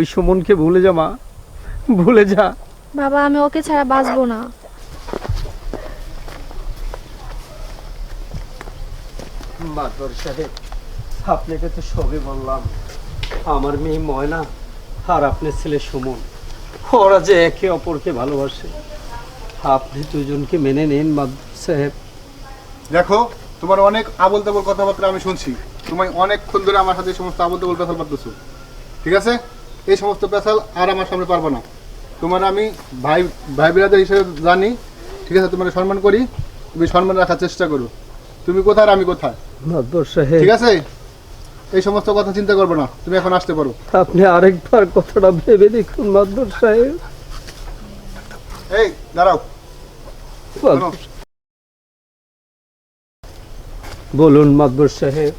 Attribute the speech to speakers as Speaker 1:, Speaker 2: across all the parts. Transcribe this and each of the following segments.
Speaker 1: তুই সুমনকে ভুলে যা মা। ভুলে যা।
Speaker 2: বাবা আমি ওকে ছাড়া বাঁচবো না।
Speaker 1: সাহেব আপনাকে তো সবই বললাম আমার মেয়ে ময়না আর আপনার ছেলে সুমন ওরা যে একে অপরকে ভালোবাসে। আপনি দুজনকে মেনে নিন সাহেব।
Speaker 3: দেখো তোমার অনেক আবল তাবল কথাবার্তা আমি শুনছি। তুমি অনেকক্ষণ ধরে আমার সাথে সমস্ত আবল তাবল পারতেছো ঠিক আছে? এই সমস্ত পেশাল আর আমার সামনে পারব না। তোমার আমি ভাই ভাই বিরাদের হিসেবে জানি ঠিক আছে তোমার সম্মান করি তুমি সম্মান রাখার চেষ্টা করো। তুমি কোথায় আর আমি কোথায়? ঠিক আছে? এই সমস্ত কথা চিন্তা করব না তুমি এখন আসতে পারো।
Speaker 1: আপনি আরেকবার কথাটা ভেবে দেখুন মাতবর সাহেব।
Speaker 3: এই দাঁড়াও।
Speaker 1: বলুন মাতবর সাহেব।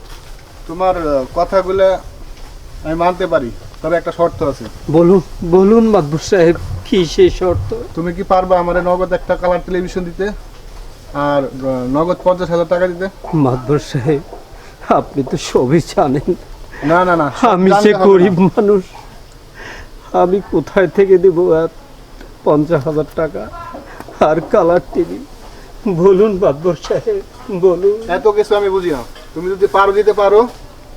Speaker 3: তোমার কথাগুলো আমি মানতে পারি। তবে একটা শর্ত আছে।
Speaker 1: বলুন বলুন মাতবর সাহেব কি সেই শর্ত?
Speaker 3: তুমি কি পারবা আমার নগদ একটা কালার টেলিভিশন দিতে? আর নগদ পঞ্চাশ হাজার টাকা দিতে?
Speaker 1: মাতবর সাহেব আপনি তো সবই জানেন।
Speaker 3: না না না
Speaker 1: আমি যে গরিব মানুষ আমি কোথায় থেকে দেব আর পঞ্চাশ হাজার টাকা? আর কালার টিভি বলুন বাদবর সাহেব বলুন।
Speaker 3: এত কিছু আমি বুঝি না। তুমি যদি পারো দিতে পারো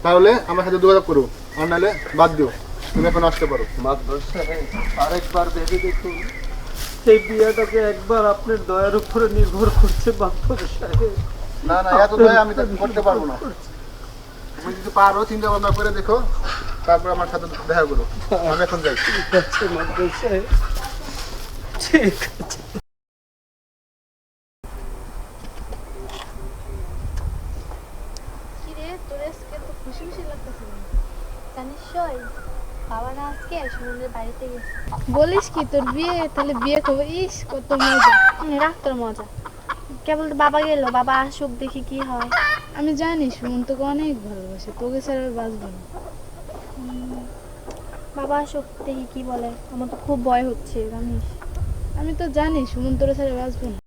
Speaker 3: তাহলে আমার সাথে যোগাযোগ করো। আর নাহলে বাদ দিও। তুমি এখন আসতে পারো।
Speaker 1: মাদবর সাহেব আরেকবার ভেবে দেখুন এই বিয়েটাকে একবার আপনার দয়ার উপরে নির্ভর করছে বাদবর সাহেব।
Speaker 3: না না এত দয়া আমি করতে পারব না। তুমি যদি পারো চিন্তা ভাবনা করে দেখো তারপর আমার সাথে দেখা করো। আমি এখন যাই।
Speaker 1: ঠিক আছে মাদবর সাহেব। ঠিক আছে।
Speaker 2: তোর আজকে তো খুশি খুশি লাগতেছে জানিস বাবা না আজকে সুমনের বাড়িতে গেছে বলিস কি তোর বিয়ে তাহলে বিয়ে করব। ইস কত মজা। রাখ তোর মজা। কেবল তো বাবা গেল বাবা আসুক দেখি কি হয়।
Speaker 4: আমি জানি সুমন তোকে অনেক ভালোবাসে তোকে ছাড়া আর বাঁচবো না।
Speaker 2: বাবা আসুক দেখি কি বলে। আমার তো খুব ভয় হচ্ছে জানিস।
Speaker 4: আমি তো জানি সুমন তোর ছাড়া বাঁচবো না।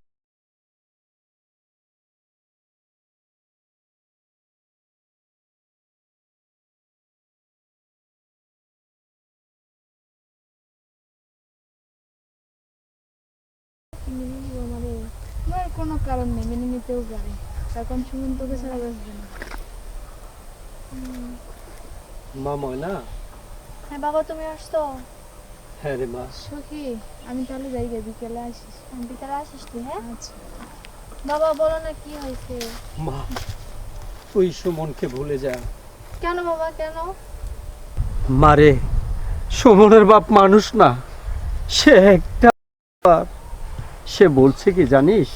Speaker 2: আমারে
Speaker 4: আমার কোনো কারণ নেই মেনে নিতেও পারি। এখন সুমন তোকে ছাড়া বাঁচবে না।
Speaker 1: মা ময়না?
Speaker 2: হ্যাঁ বাবা তুমি আসতো
Speaker 1: হ্যাঁ রে মা।
Speaker 4: সখী আমি তাহলে যাই গে বিকেলে আসিস।
Speaker 2: বিকালে আসিস তুই হ্যাঁ?
Speaker 4: আচ্ছা।
Speaker 2: বাবা বলো না কি হয়েছে?
Speaker 1: মা তুই সুমনকে ভুলে যা।
Speaker 2: কেন বাবা কেন?
Speaker 1: মারে সুমনের বাপ মানুষ না। সে একটা বাপ। সে বলছে কি জানিস?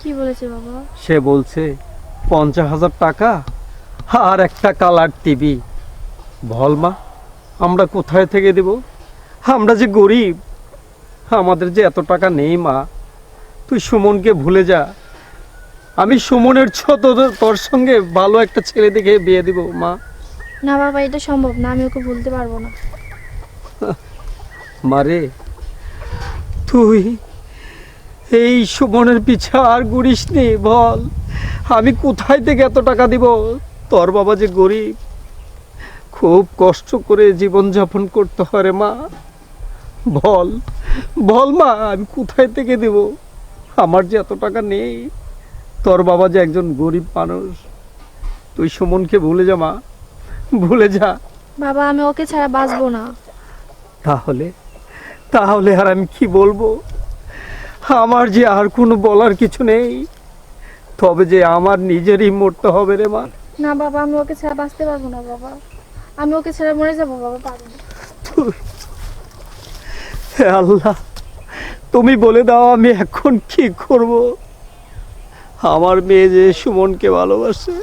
Speaker 2: কি বলেছে বাবা?
Speaker 1: সে বলছে পঞ্চাশ হাজার টাকা আর একটা কালার টিভি। বল মা আমরা কোথায় থেকে দেব? আমরা যে গরিব আমাদের যে এত টাকা নেই মা তুই সুমনকে ভুলে যা। আমি সুমনের ছোট তোর সঙ্গে ভালো একটা ছেলে দেখে বিয়ে দিব মা।
Speaker 2: না বাবা এটা সম্ভব না আমি ওকে ভুলতে পারব না।
Speaker 1: মারে তুই এই সুমনের পিছা আর গুড়িস নি বল। আমি কোথায় থেকে এত টাকা দিব? তোর বাবা যে গরিব। খুব কষ্ট করে জীবনযাপন করতে হয় রে মা। বল বল মা আমি কোথায় থেকে দেব? আমার যে এত টাকা নেই। তোর বাবা যে একজন গরিব মানুষ। তুই সুমনকে ভুলে যা মা। ভুলে যা।
Speaker 2: বাবা আমি ওকে ছাড়া বাঁচবো না।
Speaker 1: তাহলে তাহলে আর আমি কি বলব? আমার যে আর কোনো বলার কিছু নেই। তবে যে আমার নিজেরই মরতে হবে রে মা।
Speaker 2: না বাবা আমি ওকে ছাড়া বাঁচতে পারব না বাবা। আমি ওকে ছাড়া মরে যাব বাবা পারব
Speaker 1: হে আল্লাহ তুমি বলে দাও আমি এখন কি করব? আমার মেয়ে যে সুমনকে ভালোবাসে